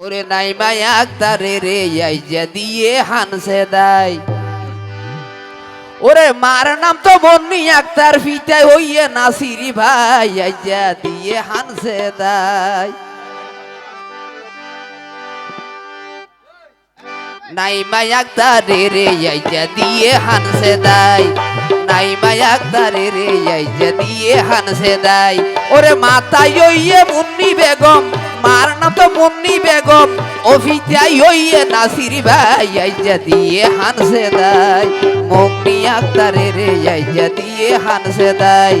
ওরে নাই মাই আক্তারে রে, আইজা দিয়ে হানসে দাই। ওরে মার নাম তো বন্নি আক্তার, ফিতাই হইয়ে নাসিরি ভাই, আইজা দিয়ে হানসে দাই। নাই মাই আক্তারে রে, আইজা দিয়ে হানসে দাই। নাই মাই আক্তারে রে, আইজা দিয়ে হানসে দাই। ওরে মাতাই হইয়ে মুন্নি বেগম, মার মুন্নি বেগম অফিতাই হইয়ে নাসির ভাই আইজা দিয়ে হানসে দাই মুন্নি আক্তারে রে আইজা দিয়ে হানসে দাই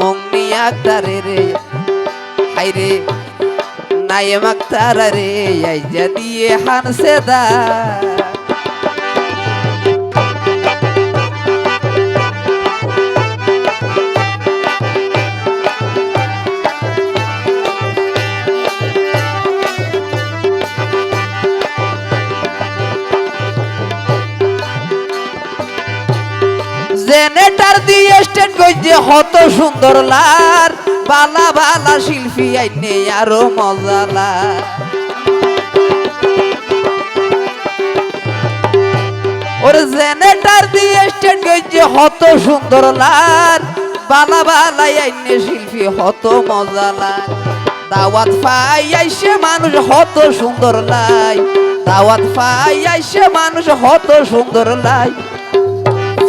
মুন্নি আক্তারে রে হাইরে নাইম আক্তার রে আইজা দিয়ে হানসে দাই জেনেটার দিয়ে স্টেট গইছে, হত সুন্দর লার বালা বালা শিল্পী আইনে আরও মজালা ওর জেনেটার দিয়ে স্টেট গইছে, হত সুন্দর লার বালা বালা আইনে শিল্পী, হত মজালা দাওয়াত পাই আইসে মানুষ, হত সুন্দর লাই। দাওয়াত পাই আইসে মানুষ, হত সুন্দর লাই।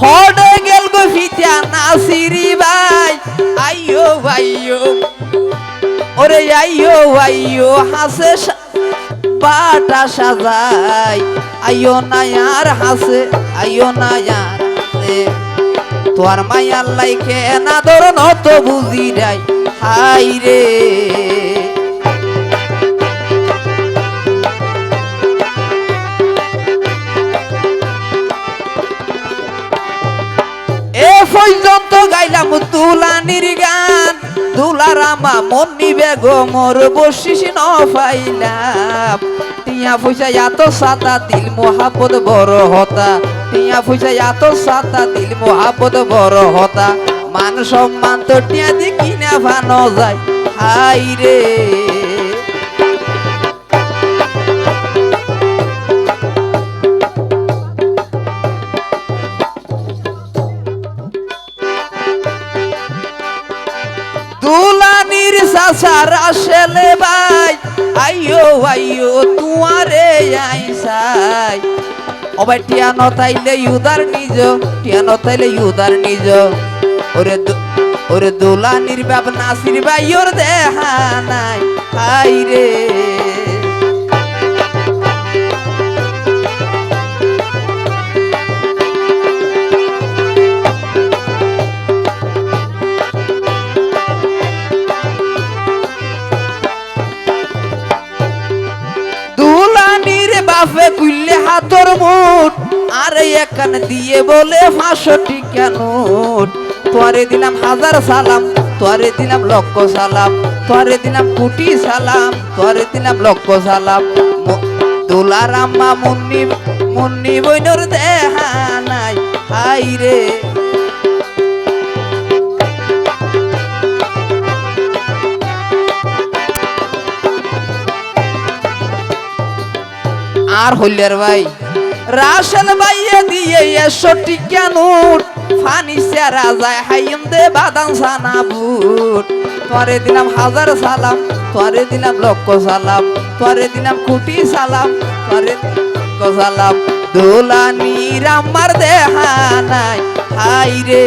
হড়ে গেল গো ফিটা নাসিরি ভাই। আইয়ো ভাইয়ো ওরে আইয়ো আইয়ো, হাসে পাটা সাজাই। আইয়ো নায়ার হাসে, আইয়ো নায়ার হাসে। তোর মায়ার লাইকে না ধর নত বুঝি যাই হাই রে। পর্যন্ত গাইলাম তুলানির গান। দুলার আমা মন্নি বেগমর বসিস ন পাইলাম টিয়া পয়সা এত সাতা, দিল মোহাম্মদ বড় হতা। টিয়া পয়সা এত সাতা, দিল মোহাম্মদ বড় হতা। মান সম্মান তো টিয়া দি কিনা ভানো যায়। হাই রে দুলানির সাসার আসলে ভাই। আইও আইও তুয়ারে আইসাই। ওবাই টিয়া নতাইলে ইউদার নিজ টিয়া নতাইলে ইউদার নিজ। ওরে ওরে দুলানির বাপ নাসির ভাই, ওর দেহা বাপে কুইলে হাতর মুঠ। আর এখানে দিয়ে বলে ফাঁসটি কেন তোরে দিলাম হাজার সালাম তোরে দিলাম লক্ষ সালাম তোরে দিলাম কোটি সালাম তোরে দিলাম লক্ষ সালাম। দোলার দুলার আম্মা মুন্নি মুন্নি বইনর দেহা নাই। হাই রে আর হইলের ভাই। রাসেল বাইয়ে দিয়ে এসো টিকা নোট ফানি সেরা যায় হাইম দে বাদাম সানা বুট। তোরে দিলাম হাজার সালাম, তোরে দিলাম লক্ষ সালাম, তোরে দিলাম কোটি সালাম, তোরে লক্ষ সালাম। দোলানির আমার দেহা নাই, হাই রে।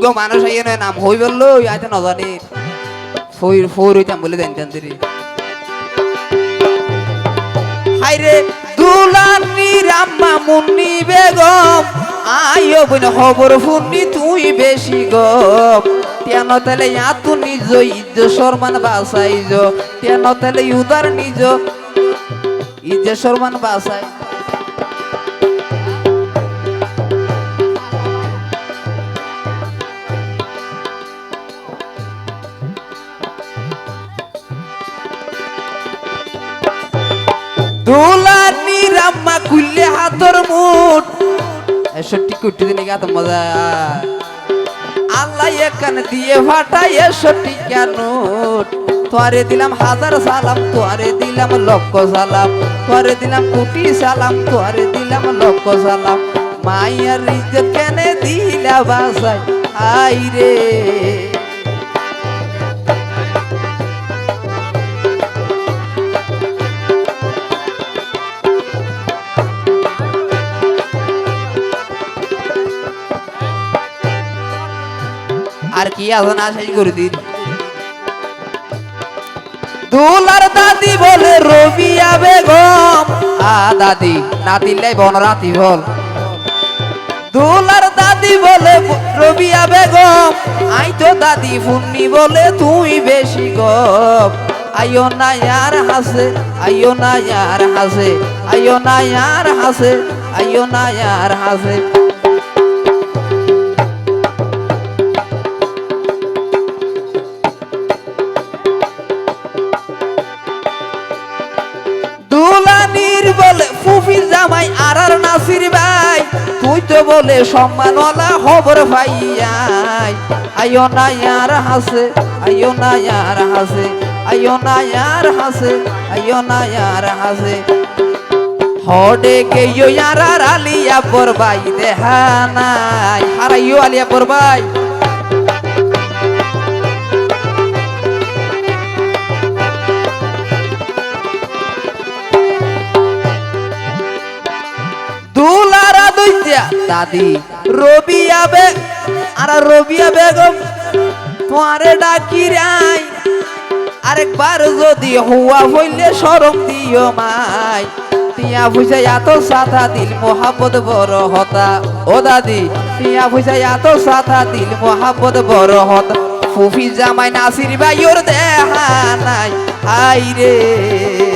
ইন্দুগো মানুষ আইয়ে নয় নাম হই বলল আইতে নজানি। ফইর ফোর হইতাম বলে দেন দুলানির আম্মা মুন্নি বেগম আইও খবর তুই বেশি গপ তেন তেলে তু নিজ, ইজ্জ সরমান বাসাইজ তেন তেলে উদার নিজ, ইজ্জ সরমান বাসাই দুলানির আম্মা কুল্লে হাতর মুঠ। এসটি কুটি দিলে গাত মজা? দিয়ে কেন? দিলাম হাজার সালাম, তোয়ারে দিলাম লক্ষ সালাম, তোয়ারে দিলাম কোটি সালাম, তোয়ারে দিলাম লক্ষ সালাম। মাইয়ার কেনে দিলা বাসায় আই রে কি আছে না শেষ করে দিন দুলার দাদি বলে রবিয়া বেগম। আ দাদি না দিলে বন রাতি বল। দুলার দাদি বলে রবিয়া বেগম। আই তো দাদি ফুন্নি বলে তুই বেশি গপ। আইও না ইয়ার হাসে, আইও না ইয়ার হাসে, আইও না ইয়ার হাসে, আইও না ইয়ার হাসে। বলে সম্মানওয়ালা খবর ভাইয়াই আইও না ইয়ার হাসে, আইও না ইয়ার হাসে, আইও না ইয়ার হাসে, আইও না ইয়ার হাসে। হডে গেইও ইয়ার আর আলিয়া পর ভাই দেহা নাই। হারাইও আলিয়া পর ভাই দুলারা দুইটা দাদি। রবিয়া বে আর রবিয়া বেগম, তোমারে ডাকি রাই আরেকবার যদি হুয়া হইলে সরম দিও মাই। টিয়া বুঝে এত সাথা দিল মোহাম্মদ বড় হতা। ও দাদি, টিয়া বুঝে এত সাথা দিল মোহাম্মদ বড় হতা। ফুফি জামাই নাসির ভাইয়োর দেহা নাই। আই রে।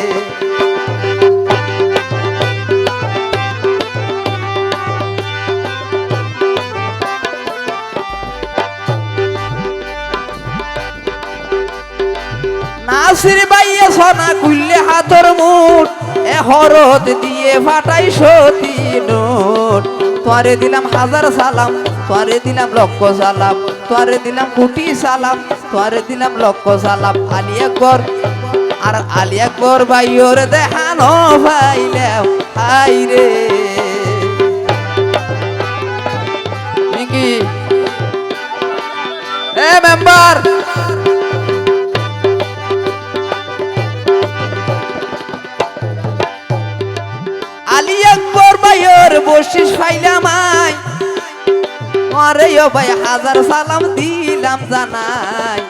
নাসির বাইয়ে সোনা কুললে হাতর মুঠ। এ হরদ দিয়ে ফাটাই সতী নোট। তোয়ারে দিলাম হাজার সালাম, তোয়ারে দিলাম লক্ষ সালাম, তোয়ারে দিলাম কোটি সালাম, তোয়ারে দিলাম লক্ষ সালাম। আলী আকবর, আর আলী আকবর বাইয়র দেখানো ভাইলাম, হাই রে। মিকি। এ মেম্বার! ফাইলাম আই আরে ও ভাই হাজার সালাম দিলাম জানাই।